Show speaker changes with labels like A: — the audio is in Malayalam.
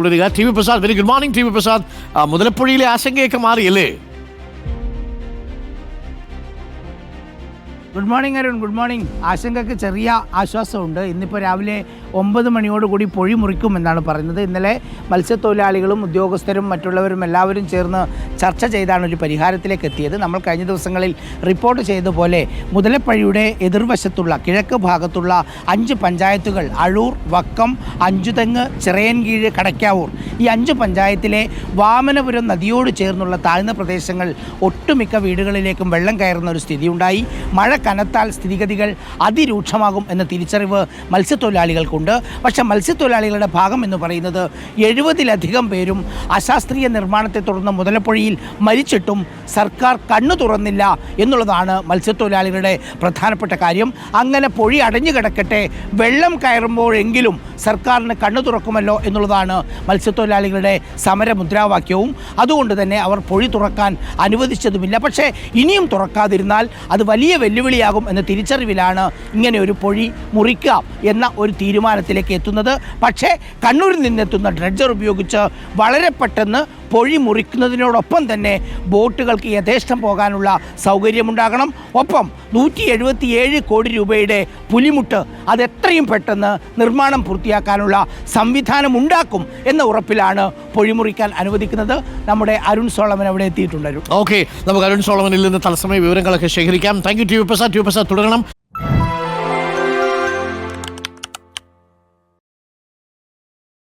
A: തുടരുക T V Prasad. Very good morning T V Prasad. മുതലപ്പുഴയിലെ ആശങ്കയൊക്കെ മാറിയല്ലേ?
B: Good morning Arun good morning. ആശങ്കയ്ക്ക് ചെറിയ ആശ്വാസമുണ്ട്. ഇന്നിപ്പോൾ രാവിലെ ഒമ്പത് മണിയോടുകൂടി പൊഴി മുറിക്കുമെന്നാണ് പറയുന്നത്. ഇന്നലെ മത്സ്യത്തൊഴിലാളികളും ഉദ്യോഗസ്ഥരും മറ്റുള്ളവരും എല്ലാവരും ചേർന്ന് ചർച്ച ചെയ്താണ് ഒരു പരിഹാരത്തിലേക്ക് എത്തിയത്. നമ്മൾ കഴിഞ്ഞ ദിവസങ്ങളിൽ റിപ്പോർട്ട് ചെയ്തതുപോലെ മുതലപ്പഴിയുടെ എതിർവശത്തുള്ള കിഴക്ക് ഭാഗത്തുള്ള അഞ്ച് പഞ്ചായത്തുകൾ അഴൂർ വക്കം അഞ്ചുതെങ്ങ് ചിറയൻകീഴ് കടയ്ക്കാവൂർ ഈ അഞ്ച് പഞ്ചായത്തിലെ വാമനപുരം നദിയോട് ചേർന്നുള്ള താഴ്ന്ന പ്രദേശങ്ങൾ ഒട്ടുമിക്ക വീടുകളിലേക്കും വെള്ളം കയറുന്ന ഒരു സ്ഥിതിയുണ്ടായി. മഴ കനത്താൽ സ്ഥിതിഗതികൾ അതിരൂക്ഷമാകും എന്ന തിരിച്ചറിവ് മത്സ്യത്തൊഴിലാളികൾക്കുണ്ട്. പക്ഷേ മത്സ്യത്തൊഴിലാളികളുടെ ഭാഗം എന്ന് പറയുന്നത് എഴുപതിലധികം പേരും അശാസ്ത്രീയ നിർമ്മാണത്തെ തുടർന്ന് മുതലപ്പുഴയിൽ മരിച്ചിട്ടും സർക്കാർ കണ്ണു തുറന്നില്ല എന്നുള്ളതാണ് മത്സ്യത്തൊഴിലാളികളുടെ പ്രധാനപ്പെട്ട കാര്യം. അങ്ങനെ പൊഴി അടഞ്ഞു കിടക്കട്ടെ വെള്ളം കയറുമ്പോഴെങ്കിലും സർക്കാരിന് കണ്ണു തുറക്കുമല്ലോ എന്നുള്ളതാണ് മത്സ്യത്തൊഴിലാളികളുടെ സമരമുദ്രാവാക്യവും. അതുകൊണ്ട് തന്നെ അവർ പൊഴി തുറക്കാൻ അനുവദിച്ചതുമില്ല. പക്ഷേ ഇനിയും തുറക്കാതിരുന്നാൽ അത് വലിയ വെല്ലുവിളിയാകും എന്ന തിരിച്ചറിവിലാണ് ഇങ്ങനെ ഒരു പൊഴി മുറിക്കാം എന്ന ഒരു തീരുമാനത്തിലേക്ക് എത്തുന്നത്. പക്ഷേ കണ്ണൂരിൽ നിന്നെത്തുന്ന ഡ്രഡ്ജർ ഉപയോഗിച്ച് വളരെ പെട്ടെന്ന് പൊഴി മുറിക്കുന്നതിനോടൊപ്പം തന്നെ ബോട്ടുകൾക്ക് യഥേഷ്ടം പോകാനുള്ള സൗകര്യമുണ്ടാകണം. ഒപ്പം നൂറ്റി എഴുപത്തിയേഴ് കോടി രൂപയുടെ പുലിമുട്ട് അത് എത്രയും പെട്ടെന്ന് നിർമ്മാണം പൂർത്തിയാക്കാനുള്ള സംവിധാനം ഉണ്ടാക്കും എന്ന ഉറപ്പിലാണ് പൊഴിമുറിക്കാൻ അനുവദിക്കുന്നത്. നമ്മുടെ അരുൺ സോളമൻ അവിടെ എത്തിയിട്ടുണ്ട്
A: ഓക്കെ നമുക്ക് അരുൺ സോളമനിൽ നിന്ന് തത്സമയ വിവരങ്ങളൊക്കെ ശേഖരിക്കാം. Thank you T V Prasad. T Prasad തുടരണം.